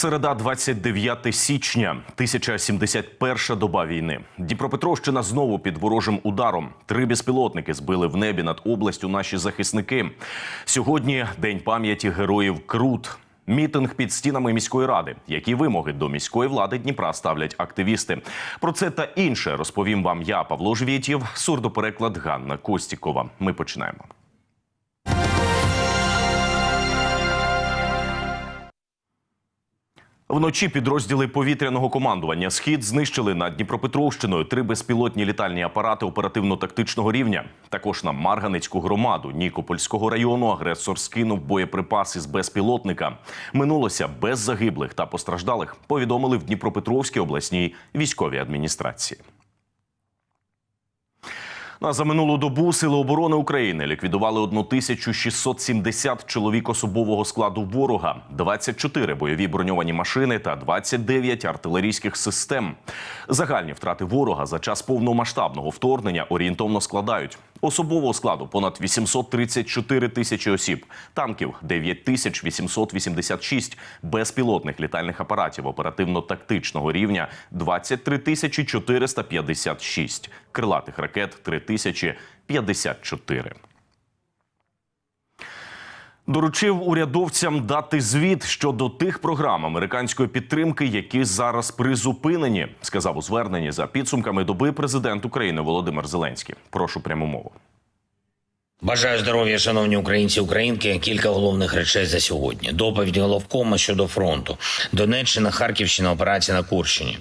Середа, 29 січня, 1071 доба війни. Дніпропетровщина знову під ворожим ударом. Три безпілотники збили в небі над областю наші захисники. Сьогодні день пам'яті героїв Крут. Мітинг під стінами міської ради. Які вимоги до міської влади Дніпра ставлять активісти? Про це та інше розповім вам я, Павло Жвєтєв, сурдопереклад Ганна Костікова. Ми починаємо. Вночі підрозділи повітряного командування Схід знищили над Дніпропетровщиною три безпілотні літальні апарати оперативно-тактичного рівня. Також на Марганецьку громаду Нікопольського району агресор скинув боєприпаси з безпілотника. Минулося без загиблих та постраждалих. Повідомили в Дніпропетровській обласній військовій адміністрації. Ну, а за минулу добу Сили оборони України ліквідували 1670 чоловік особового складу ворога, 24 бойові броньовані машини та 29 артилерійських систем. Загальні втрати ворога за час повномасштабного вторгнення орієнтовно складають особового складу понад 834 тисячі осіб, танків 9886, безпілотних літальних апаратів оперативно-тактичного рівня 23 тисячі 456, крилатих ракет 3054. Доручив урядовцям дати звіт щодо тих програм американської підтримки, які зараз призупинені, сказав у зверненні за підсумками доби президент України Володимир Зеленський. Прошу пряму мову. Бажаю здоров'я, шановні українці українки. Кілька головних речей за сьогодні. Доповідь головкома щодо фронту. Донеччина, Харківщина, операція на Курщині.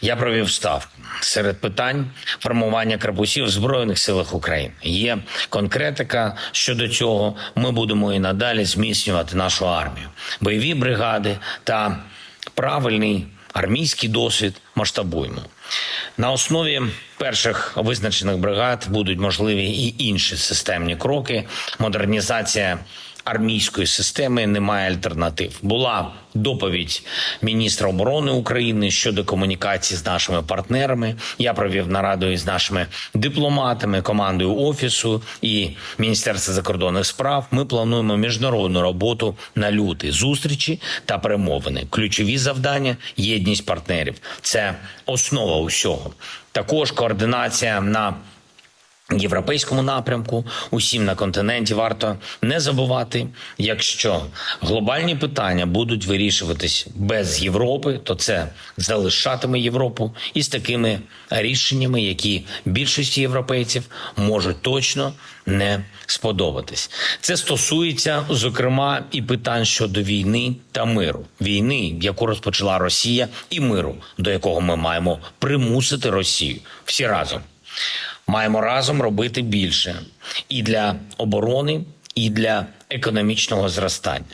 Я провів ставку. Серед питань формування корпусів в Збройних силах України. Є конкретика щодо цього. Ми будемо і надалі зміцнювати нашу армію. Бойові бригади та правильний армійський досвід масштабуємо. На основі перших визначених бригад будуть можливі і інші системні кроки. Модернізація армійської системи немає альтернатив. Була доповідь міністра оборони України щодо комунікації з нашими партнерами. Я провів нараду із нашими дипломатами, командою офісу і міністерства закордонних справ. Ми плануємо міжнародну роботу на лютий зустрічі та перемовини. Ключові завдання єдність партнерів. Це основа усього. Також координація на європейському напрямку. Усім на континенті варто не забувати, якщо глобальні питання будуть вирішуватись без Європи, то це залишатиме Європу із такими рішеннями, які більшості європейців можуть точно не сподобатись. Це стосується зокрема і питань щодо війни та миру, війни, яку розпочала Росія, і миру, до якого ми маємо примусити Росію всі разом. Маємо разом робити більше і для оборони, і для економічного зростання.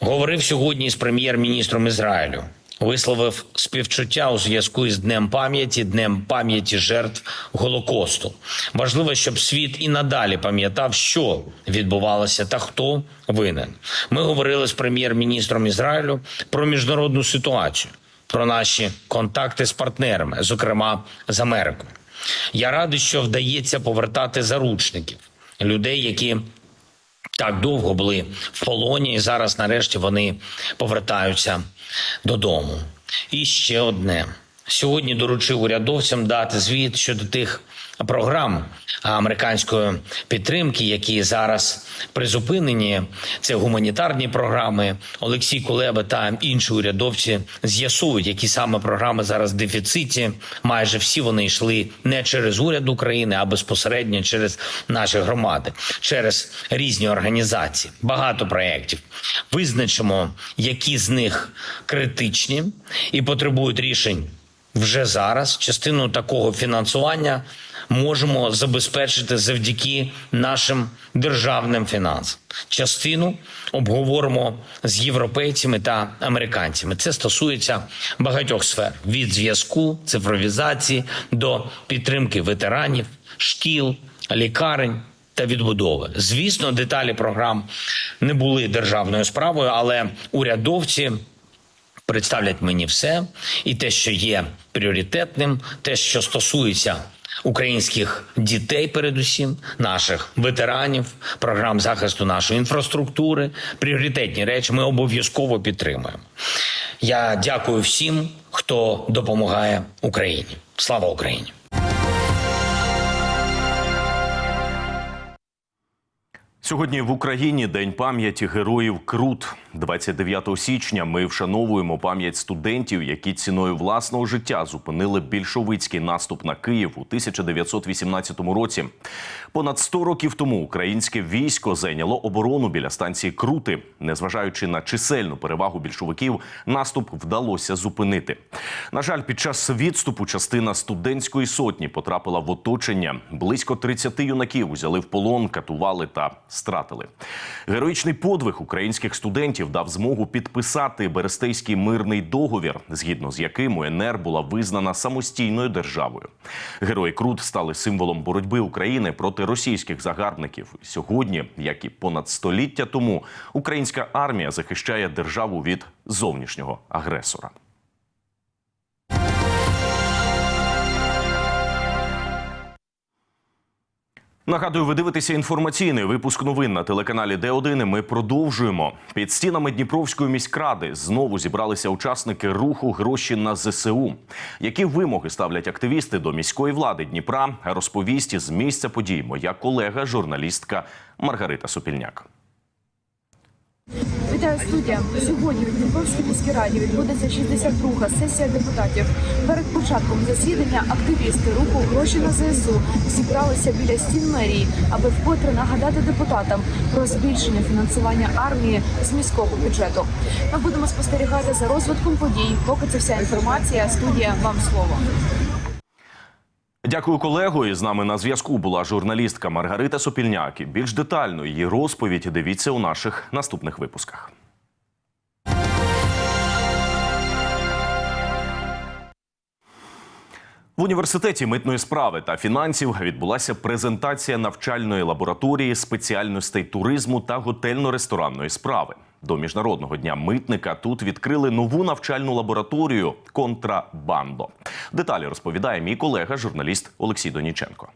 Говорив сьогодні з прем'єр-міністром Ізраїлю. Висловив співчуття у зв'язку із Днем пам'яті, Днем пам'яті жертв Голокосту. Важливо, щоб світ і надалі пам'ятав, що відбувалося та хто винен. Ми говорили з прем'єр-міністром Ізраїлю про міжнародну ситуацію, про наші контакти з партнерами, зокрема з Америкою. Я радий, що вдається повертати заручників людей, які так довго були в полоні, і зараз, нарешті, вони повертаються додому. І ще одне. Сьогодні доручив урядовцям дати звіт щодо тих програм американської підтримки, які зараз призупинені. Це гуманітарні програми. Олексій Кулеба та інші урядовці з'ясують, які саме програми зараз в дефіциті. Майже всі вони йшли не через уряд України, а безпосередньо через наші громади, через різні організації. Багато проєктів. Визначимо, які з них критичні і потребують рішень вже зараз. Частину такого фінансування можемо забезпечити завдяки нашим державним фінансам. Частину обговоримо з європейцями та американцями. Це стосується багатьох сфер: від зв'язку, цифровізації до підтримки ветеранів, шкіл, лікарень. Та відбудови, звісно, деталі програм не були державною справою, але урядовці представлять мені все, і те, що є пріоритетним, те, що стосується українських дітей, передусім, наших ветеранів, програм захисту нашої інфраструктури, пріоритетні речі ми обов'язково підтримуємо. Я дякую всім, хто допомагає Україні. Слава Україні! Сьогодні в Україні День пам'яті героїв Крут. 29 січня ми вшановуємо пам'ять студентів, які ціною власного життя зупинили більшовицький наступ на Київ у 1918 році. Понад 100 років тому українське військо зайняло оборону біля станції Крути. Незважаючи на чисельну перевагу більшовиків, наступ вдалося зупинити. На жаль, під час відступу частина студентської сотні потрапила в оточення. Близько 30 юнаків узяли в полон, катували та стратили. Героїчний подвиг українських студентів дав змогу підписати Берестейський мирний договір, згідно з яким УНР була визнана самостійною державою. Герої Крут стали символом боротьби України проти російських загарбників. Сьогодні, як і понад століття тому, українська армія захищає державу від зовнішнього агресора. Нагадую, ви дивитеся інформаційний випуск новин на телеканалі Д1. Ми продовжуємо під стінами Дніпровської міськради. Знову зібралися учасники руху гроші на ЗСУ. Які вимоги ставлять активісти до міської влади Дніпра? Розповість із місця подій моя колега, журналістка Маргарита Сопільняк. Вітаю студія. Сьогодні в Дніпровській міській раді відбудеться 62-га сесія депутатів. Перед початком засідання активісти руху гроші на ЗСУ зібралися біля стін мерії, аби вкотре нагадати депутатам про збільшення фінансування армії з міського бюджету. Ми будемо спостерігати за розвитком подій. Поки це вся інформація. Студія вам слово. Дякую, колего. І з нами на зв'язку була журналістка Маргарита Сопільняк. І більш детально її розповідь дивіться у наших наступних випусках. В університеті митної справи та фінансів відбулася презентація навчальної лабораторії спеціальностей туризму та готельно-ресторанної справи. До міжнародного дня митника тут відкрили нову навчальну лабораторію Контрабандо. Деталі розповідає мій колега, журналіст Олексій Доніченко.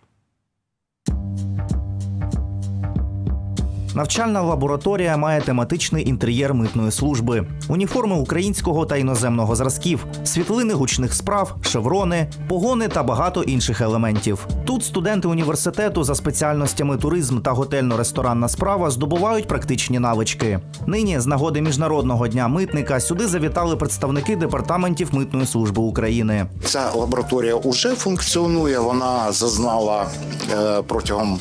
Навчальна лабораторія має тематичний інтер'єр митної служби, уніформи українського та іноземного зразків, світлини гучних справ, шеврони, погони та багато інших елементів. Тут студенти університету за спеціальностями туризм та готельно-ресторанна справа здобувають практичні навички. Нині, з нагоди міжнародного дня митника, сюди завітали представники департаментів митної служби України. Ця лабораторія вже функціонує. Вона зазнала е, протягом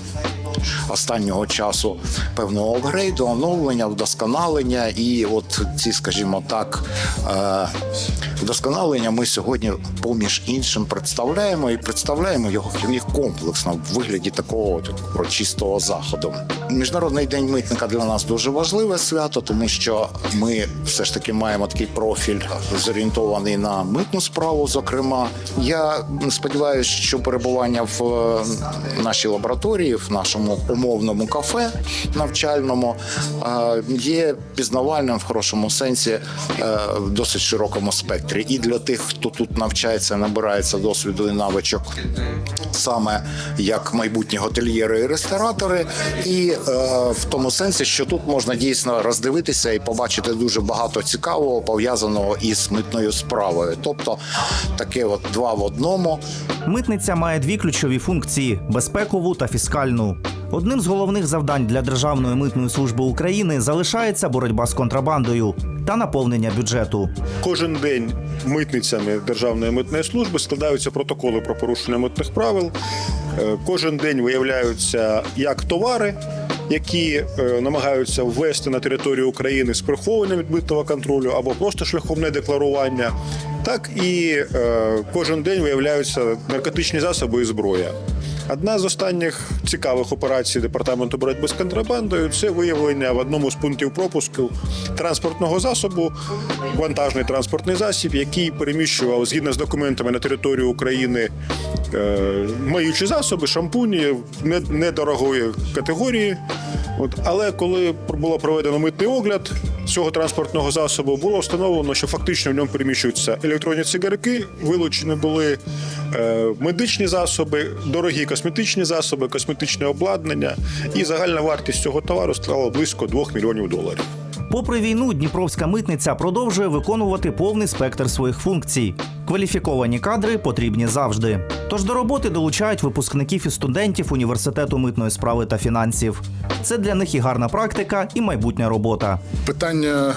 останнього часу певного апгрейду, оновлення, вдосконалення. І от ці, скажімо так, е, вдосконалення ми сьогодні, поміж іншим, представляємо і представляємо його комплексно в вигляді такого урочистого заходу. Міжнародний день митника для нас дуже важливе свято, тому що ми все ж таки маємо такий профіль зорієнтований на митну справу. Зокрема, я сподіваюся, що перебування в е, нашій лабораторії, в нашому умовному кафе навчальному, є пізнавальним в хорошому сенсі е, в досить широкому спектрі. І для тих, хто тут навчається, набирається досвіду і навичок саме як майбутні готельєри і ресторатори, і е, в тому сенсі, що тут можна дійсно роздивитися і побачити дуже багато цікавого пов'язаного із митною справою. Тобто таке от два в одному. Митниця має дві ключові функції безпекову та фіскальну. Одним з головних завдань для Державної митної служби України залишається боротьба з контрабандою та наповнення бюджету. Кожен день митницями Державної митної служби складаються протоколи про порушення митних правил. Е, Кожен день виявляються як товари, які е, намагаються ввести на територію України з прихованням від митного контролю або просто шляхом недекларування, так і е, кожен день виявляються наркотичні засоби і зброя. Одна з останніх цікавих операцій департаменту боротьби з контрабандою це виявлення в одному з пунктів пропуску транспортного засобу, вантажний транспортний засіб, який переміщував згідно з документами на територію України е, миючі засоби, шампуні не- недорогої категорії. От, але коли було проведено митний огляд, цього транспортного засобу було встановлено, що фактично в ньому переміщуються електронні цигарки, вилучені були е, медичні засоби, дорогі косметичні засоби, косметичне обладнання, і загальна вартість цього товару склала близько 2 мільйонів доларів. Попри війну, Дніпровська митниця продовжує виконувати повний спектр своїх функцій. Кваліфіковані кадри потрібні завжди. Тож до роботи долучають випускників і студентів університету митної справи та фінансів. Це для них і гарна практика, і майбутня робота. Питання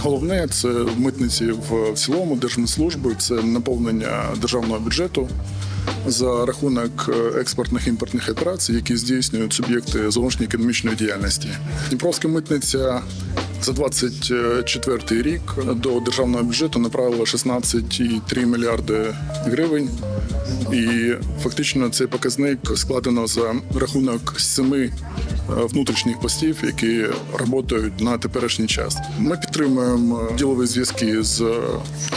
головне це митниці в цілому держмитслужби, це наповнення державного бюджету за рахунок експортних імпортних операцій, які здійснюють суб'єкти зовнішньої економічної діяльності. Дніпровська митниця за 24 рік до державного бюджету направила 16,3 мільярди гривень. І фактично цей показник складено за рахунок семи е, внутрішніх постів, які працюють на теперішній час. Ми підтримуємо е, ділові зв'язки з е,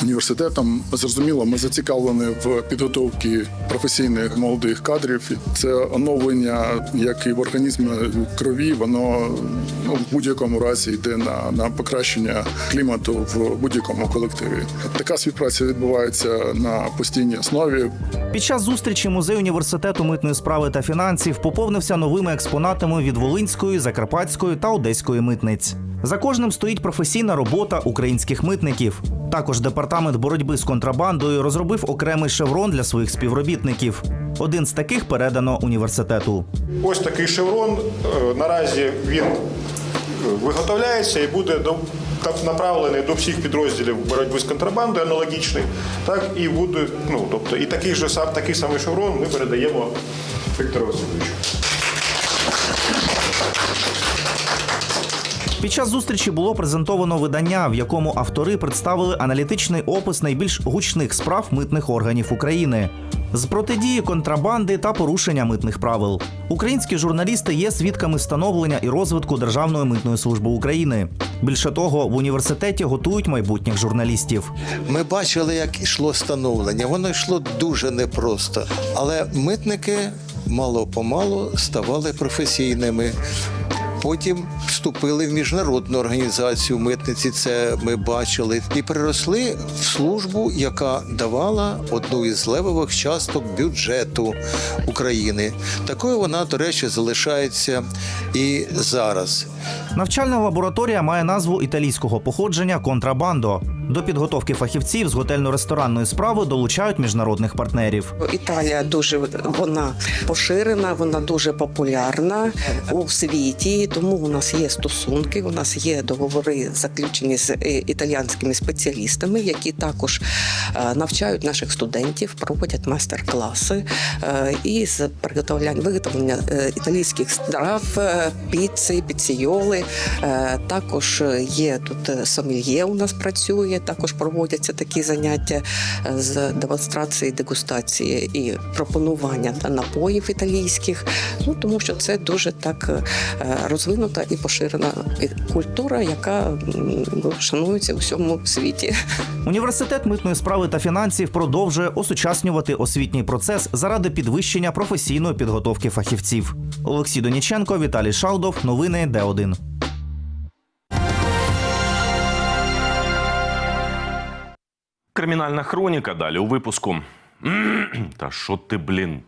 університетом. Зрозуміло, ми зацікавлені в підготовці професійних молодих кадрів. Це оновлення, як і в організмі крові, воно ну, в будь-якому разі йде на, на покращення клімату в будь-якому колективі. Така співпраця відбувається на постійній основі. Під час зустрічі музей університету митної справи та фінансів поповнився новими експонатами від Волинської, Закарпатської та Одеської митниць. За кожним стоїть професійна робота українських митників. Також департамент боротьби з контрабандою розробив окремий шеврон для своїх співробітників. Один з таких передано університету. Ось такий шеврон. е, Наразі він е, виготовляється і буде до- направлений до всіх підрозділів боротьби з контрабандою, аналогічний. Так і буде, ну тобто, і такий же сам такий самий шеврон ми передаємо Віктору Васильовичу. Під час зустрічі було презентовано видання, в якому автори представили аналітичний опис найбільш гучних справ митних органів України з протидії контрабанди та порушення митних правил. Українські журналісти є свідками становлення і розвитку Державної митної служби України. Більше того, в університеті готують майбутніх журналістів. Ми бачили, як йшло становлення. Воно йшло дуже непросто. Але митники мало-помалу ставали професійними. Потім вступили в міжнародну організацію митниці. Це ми бачили, і переросли в службу, яка давала одну із левових часток бюджету України. Такою вона, до речі, залишається і зараз. Навчальна лабораторія має назву італійського походження Контрабандо. До підготовки фахівців з готельно-ресторанної справи долучають міжнародних партнерів. Італія дуже вона поширена, вона дуже популярна у світі. Тому у нас є стосунки. У нас є договори заключені з е, італіянськими спеціалістами, які також е, навчають наших студентів, проводять майстер-класи е, із приготовляння виготовлення італійських страв, піци, піційоли. Також є тут сомельє. У нас працює. Також проводяться такі заняття е, з демонстрації, дегустації і пропонування та напоїв італійських. Ну тому що це дуже так е, розвинута і поширена культура, яка шанується у всьому світі. Університет митної справи та фінансів продовжує осучаснювати освітній процес заради підвищення професійної підготовки фахівців. Олексій Доніченко, Віталій Шалдов. Новини Д1. Кримінальна хроніка далі у випуску. Та що ти, блін?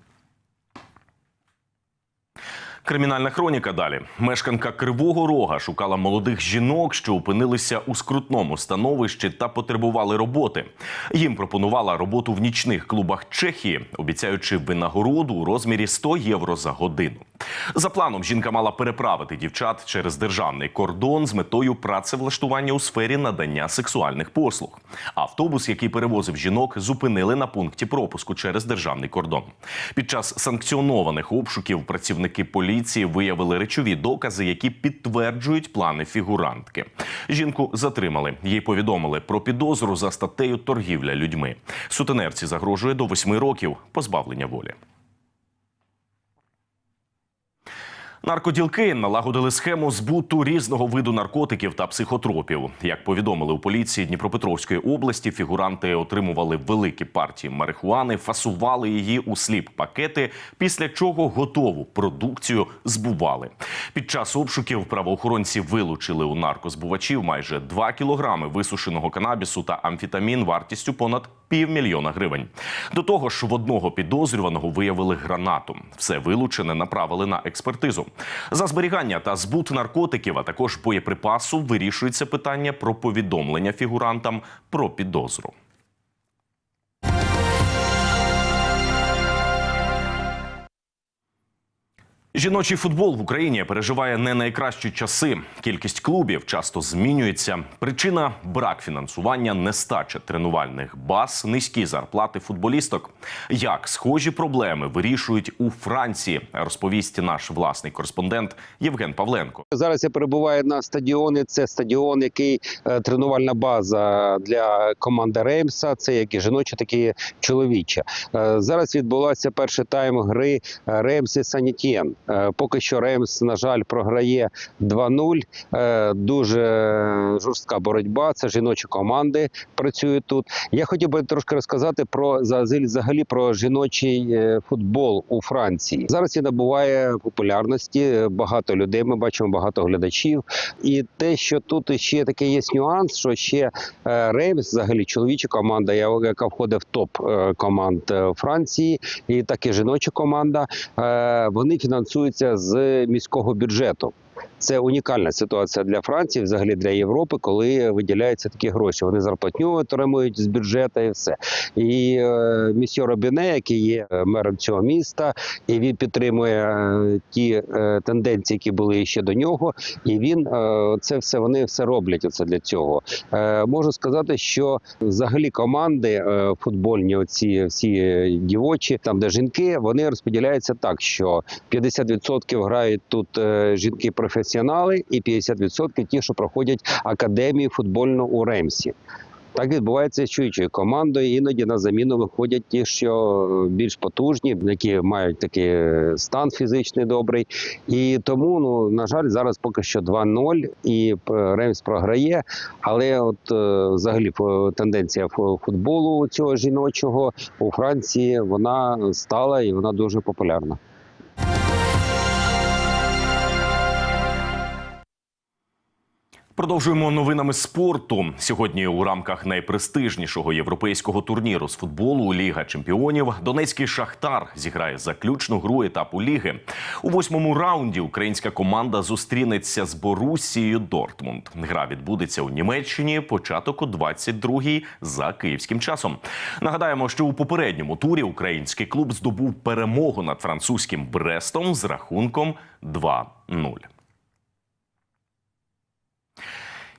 Кримінальна хроніка далі. Мешканка Кривого Рога шукала молодих жінок, що опинилися у скрутному становищі та потребували роботи. Їм пропонувала роботу в нічних клубах Чехії, обіцяючи винагороду у розмірі 100 євро за годину. За планом, жінка мала переправити дівчат через державний кордон з метою працевлаштування у сфері надання сексуальних послуг. Автобус, який перевозив жінок, зупинили на пункті пропуску через державний кордон. Під час санкціонованих обшуків працівники поліції виявили речові докази, які підтверджують плани фігурантки. Жінку затримали. Їй повідомили про підозру за статтею торгівля людьми. Сутенерці загрожує до восьми років позбавлення волі. Наркоділки налагодили схему збуту різного виду наркотиків та психотропів. Як повідомили у поліції Дніпропетровської області, фігуранти отримували великі партії марихуани, фасували її у сліп пакети, після чого готову продукцію збували. Під час обшуків правоохоронці вилучили у наркозбувачів майже 2 кілограми висушеного канабісу та амфітамін вартістю понад півмільйона гривень. До того ж, в одного підозрюваного виявили гранату. Все вилучене направили на експертизу. За зберігання та збут наркотиків, а також боєприпасу, вирішується питання про повідомлення фігурантам про підозру. Жіночий футбол в Україні переживає не найкращі часи. Кількість клубів часто змінюється. Причина брак фінансування, нестача тренувальних баз, низькі зарплати футболісток. Як схожі проблеми вирішують у Франції, розповість наш власний кореспондент Євген Павленко. Зараз я перебуваю на стадіоні. Це стадіон, який е, тренувальна база для команди Реймса. Це як і жіноча, так і чоловіча. Е, Зараз відбулася перший тайм гри е, Реймс і Санітєн. Е, Поки що Реймс, на жаль, програє 2-0. Е, Дуже жорстка боротьба. Це жіночі команди працюють тут. Я хотів би трошки розказати про за- взагалі про жіночий е, футбол у Франції. Зараз він набуває популярності. Багато людей. Ми бачимо багато глядачів. І те, що тут ще такий є нюанс, що ще Реймс, взагалі чоловіча команда, яка входить в топ команд Франції, і так і жіноча команда. Вони фінансуються з міського бюджету. Це унікальна ситуація для Франції, взагалі для Європи, коли виділяються такі гроші. Вони зарплатню отримують з бюджету і все. І е, місьо Робіне, який є е, мером цього міста, і він підтримує е, ті е, тенденції, які були ще до нього. І він е, це все вони все роблять. Оце для цього. Е, можу сказати, що взагалі команди е, футбольні, оці всі дівочі, там де жінки, вони розподіляються так, що 50% грають тут е, жінки професіонали, і 50% ті, що проходять академію футбольну у Ремсі. Так відбувається з чуючою командою. Іноді на заміну виходять ті, що більш потужні, які мають такий е, стан фізичний добрий. І тому, ну на жаль, зараз поки що 2-0, і е, Ремс програє. Але от е, взагалі тенденція футболу цього жіночого у Франції вона стала і вона дуже популярна. Продовжуємо новинами спорту. Сьогодні у рамках найпрестижнішого європейського турніру з футболу Ліга Чемпіонів Донецький Шахтар зіграє заключну гру етапу ліги. У восьмому раунді українська команда зустрінеться з Борусією Дортмунд. Гра відбудеться у Німеччині. Початок о 22-й за київським часом. Нагадаємо, що у попередньому турі український клуб здобув перемогу над французьким Брестом з рахунком 2-0.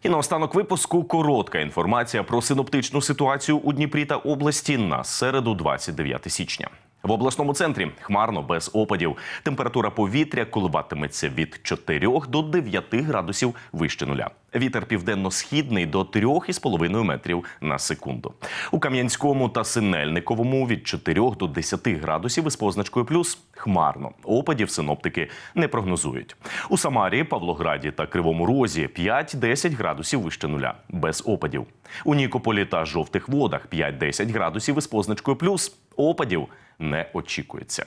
І наостанок випуску коротка інформація про синоптичну ситуацію у Дніпрі та області на середу, 29 січня. В обласному центрі хмарно без опадів. Температура повітря коливатиметься від 4 до 9 градусів вище нуля. Вітер південно-східний до 3,5 метрів на секунду. У Кам'янському та Синельниковому від 4 до 10 градусів із позначкою плюс хмарно. Опадів синоптики не прогнозують. У Самарі, Павлограді та Кривому Розі 5-10 градусів вище нуля без опадів. У Нікополі та жовтих водах 5-10 градусів із позначкою плюс опадів не очікується.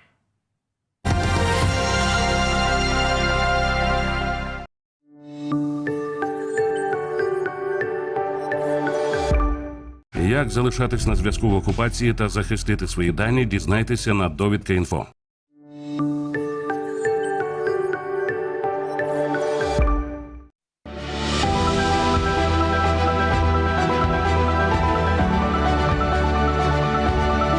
Як залишатись на зв'язку в окупації та захистити свої дані, дізнайтеся на довідка інфо.